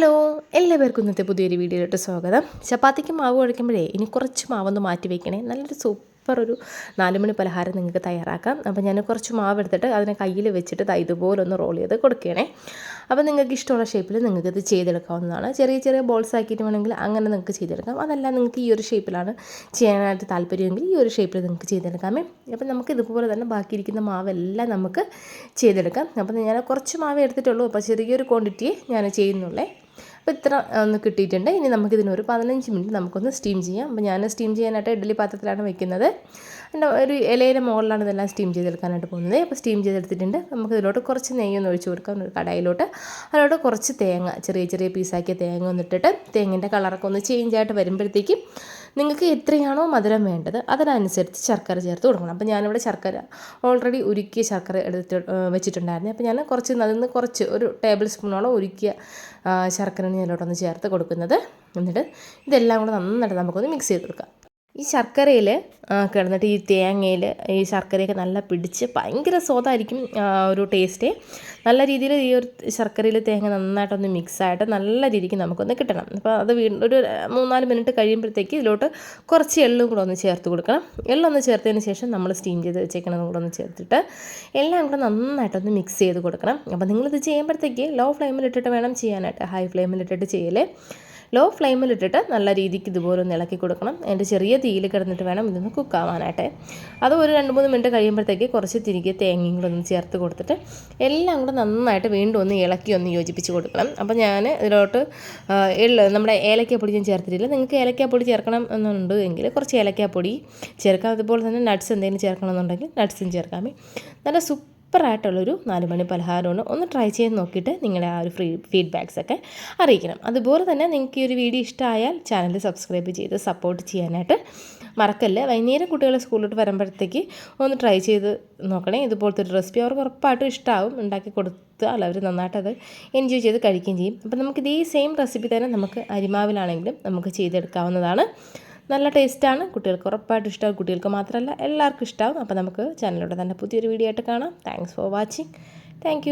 Hello എല്ലാവർക്കും ഇന്നത്തെ പുതിയൊരു വീഡിയോയിലോട്ട് സ്വാഗതം. ചപ്പാത്തിക്ക് മാവ് കുഴയ്ക്കുമ്പോഴേ ഇനി കുറച്ച് മാവൊന്ന് മാറ്റി വയ്ക്കണേ നല്ലൊരു സൂപ്പർ ഒരു നാലുമണി പലഹാരം നിങ്ങൾക്ക് തയ്യാറാക്കാം. അപ്പോൾ ഞാൻ കുറച്ച് മാവ് എടുത്തിട്ട് അതിനെ കയ്യിൽ വെച്ചിട്ട് ഇതുപോലെ ഒന്ന് റോൾ ചെയ്ത് കൊടുക്കണേ. അപ്പോൾ നിങ്ങൾക്ക് ഇഷ്ടമുള്ള ഷേപ്പിൽ നിങ്ങൾക്ക് ഇത് ചെയ്തെടുക്കാവുന്നതാണ്. ചെറിയ ചെറിയ ബോൾസ് ആക്കിയിട്ട് വേണമെങ്കിൽ അങ്ങനെ നിങ്ങൾക്ക് ചെയ്തെടുക്കാം. അതല്ല നിങ്ങൾക്ക് ഈ ഒരു ഷേപ്പിലാണ് ചെയ്യാനായിട്ട് താല്പര്യമെങ്കിൽ ഈ ഒരു ഷേപ്പിൽ നിങ്ങൾക്ക് ചെയ്തെടുക്കാമേ. അപ്പോൾ നമുക്ക് ഇതുപോലെ തന്നെ ബാക്കിയിരിക്കുന്ന മാവെല്ലാം നമുക്ക് ചെയ്തെടുക്കാം. അപ്പോൾ ഞാൻ കുറച്ച് മാവ് എടുത്തിട്ടുള്ളൂ. അപ്പോൾ ചെറിയൊരു ക്വാണ്ടിറ്റിയെ ഞാൻ ചെയ്യുന്നുള്ളേ. അപ്പോൾ ഇത്ര ഒന്ന് കിട്ടിയിട്ടുണ്ട്. ഇനി നമുക്കിതിനൊരു പതിനഞ്ച് മിനിറ്റ് നമുക്കൊന്ന് സ്റ്റീം ചെയ്യാം. അപ്പോൾ ഞാൻ സ്റ്റീം ചെയ്യാനായിട്ട് ഇഡ്ഡലി പാത്രത്തിലാണ് വെക്കുന്നത്. എന്റെ ഒരു ഇലയുടെ മുകളിലാണ് ഇതെല്ലാം സ്റ്റീം ചെയ്തെടുക്കാനായിട്ട് പോകുന്നത്. അപ്പോൾ സ്റ്റീം ചെയ്തെടുത്തിട്ടുണ്ട്. നമുക്ക് ഇതിലോട്ട് കുറച്ച് നെയ്യൊന്ന് ഒഴിച്ച് കൊടുക്കാം. ഒരു കടായിലോട്ട്. അതിലോട്ട് കുറച്ച് തേങ്ങ ചെറിയ ചെറിയ പീസാക്കിയ തേങ്ങ ഒന്നിട്ടിട്ട് തേങ്ങേന്റെ കളറൊക്കെ ഒന്ന് ചേഞ്ച് ആയിട്ട് വരുമ്പോഴത്തേക്കും നിങ്ങൾക്ക് എത്രയാണോ മധുരം വേണ്ടത് അതിനനുസരിച്ച് ശർക്കര ചേർത്ത് കൊടുക്കണം. അപ്പോൾ ഞാനിവിടെ ശർക്കര ഓൾറെഡി ഉരുക്കിയ ശർക്കര എടുത്ത് വെച്ചിട്ടുണ്ടായിരുന്നു. അപ്പോൾ ഞാൻ കുറച്ച് അതിൽ നിന്ന് കുറച്ച് ഒരു ടേബിൾ സ്പൂണോളം ഉരുക്കിയ ശർക്കര ഒന്ന് ചേർത്ത് കൊടുക്കുന്നത്. എന്നിട്ട് ഇതെല്ലാം കൂടെ നന്നായിട്ട് നമുക്കൊന്ന് മിക്സ് ചെയ്ത് കൊടുക്കാം. ഈ ശർക്കരയിൽ കിടന്നിട്ട് ഈ തേങ്ങയിൽ ഈ ശർക്കരയൊക്കെ നല്ല പിടിച്ച് ഭയങ്കര സ്വാദായിരിക്കും ഒരു ടേസ്റ്റ് നല്ല രീതിയിൽ ഈ ഒരു ശർക്കരയിൽ തേങ്ങ നന്നായിട്ടൊന്ന് മിക്സായിട്ട് നല്ല രീതിക്ക് നമുക്കൊന്ന് കിട്ടണം. അപ്പോൾ അത് വീണ്ടും ഒരു മൂന്നാൽ മിനിറ്റ് കഴിയുമ്പോഴത്തേക്ക് ഇതിലോട്ട് കുറച്ച് എള്ളും കൂടെ ഒന്ന് ചേർത്ത് കൊടുക്കണം. എള്ളൊന്ന് ചേർത്തതിന് ശേഷം നമ്മൾ സ്റ്റീം ചെയ്ത് വെച്ചേക്കണതും കൂടെ ഒന്ന് ചേർത്തിട്ട് എല്ലാം കൂടെ നന്നായിട്ടൊന്ന് മിക്സ് ചെയ്ത് കൊടുക്കണം. അപ്പോൾ നിങ്ങളിത് ചെയ്യുമ്പോഴത്തേക്ക് ലോ ഫ്ലെയിമിലിട്ടിട്ട് വേണം ചെയ്യാനായിട്ട്. ഹൈ ഫ്ലെയിമിലിട്ടിട്ട് ചെയ്യലേ. ലോ ഫ്ലെയിമിലിട്ടിട്ട് നല്ല രീതിക്ക് ഇതുപോലെ ഒന്ന് ഇളക്കി കൊടുക്കണം. അതിന്റെ ചെറിയ തീയിൽ കിടന്നിട്ട് വേണം ഇതൊന്ന് കുക്കാവാനായിട്ട് അത് ഒരു രണ്ട് മൂന്ന് മിനിറ്റ് കഴിയുമ്പോഴത്തേക്ക് കുറച്ച് തിരികെ തേങ്ങയും കൂടെ ഒന്ന് ചേർത്ത് കൊടുത്തിട്ട് എല്ലാം കൂടെ നന്നായിട്ട് വീണ്ടും ഒന്ന് ഇളക്കി ഒന്ന് യോജിപ്പിച്ച് കൊടുക്കണം. അപ്പോൾ ഞാൻ ഇതിലോട്ട് എള്ള് നമ്മുടെ ഏലക്കാപ്പൊടി ഞാൻ ചേർത്തിട്ടില്ല. നിങ്ങൾക്ക് ഏലക്കാപ്പൊടി ചേർക്കണം എന്നുണ്ട് എങ്കിൽ കുറച്ച് ഏലക്കാപ്പൊടി ചേർക്കാം. അതുപോലെ തന്നെ നട്ട്സ് എന്തെങ്കിലും ചേർക്കണം എന്നുണ്ടെങ്കിൽ നട്ട്സും ചേർക്കാമേ നല്ല സൂപ്പർ സൂപ്പറായിട്ടുള്ളൊരു നാല് മണി പലഹാരമാണ്. ഒന്ന് ട്രൈ ചെയ്ത് നോക്കിയിട്ട് നിങ്ങളുടെ ആ ഒരു ഫ്രീ ഫീഡ്ബാക്സൊക്കെ അറിയിക്കണം. അതുപോലെ തന്നെ നിങ്ങൾക്ക് ഈ ഒരു വീഡിയോ ഇഷ്ടമായാൽ ചാനൽ സബ്സ്ക്രൈബ് ചെയ്ത് സപ്പോർട്ട് ചെയ്യാനായിട്ട് മറക്കല്ല? വൈകുന്നേരം കുട്ടികൾ സ്കൂളിലോട്ട് വരുമ്പോഴത്തേക്ക് ഒന്ന് ട്രൈ ചെയ്ത് നോക്കണേ. ഇതുപോലത്തെ ഒരു റെസിപ്പി അവർക്ക് ഉറപ്പായിട്ടും ഇഷ്ടമാവും ഉണ്ടാക്കി കൊടുത്താൽ അവർ നന്നായിട്ട് അത് എൻജോയ് ചെയ്ത് കഴിക്കുകയും ചെയ്യും. അപ്പം നമുക്ക് ഇതേ സെയിം റെസിപ്പി തന്നെ നമുക്ക് അരിമാവിലാണെങ്കിലും നമുക്ക് ചെയ്തെടുക്കാവുന്നതാണ്. നല്ല ടേസ്റ്റാണ്. കുട്ടികൾക്ക് ഉറപ്പായിട്ടും ഇഷ്ടമാവും കുട്ടികൾക്ക് മാത്രമല്ല എല്ലാവർക്കും ഇഷ്ടമാവും അപ്പോൾ നമുക്ക് ചാനലിലൂടെ തന്നെ പുതിയൊരു വീഡിയോ ആയിട്ട് കാണാം. Thanks for watching thank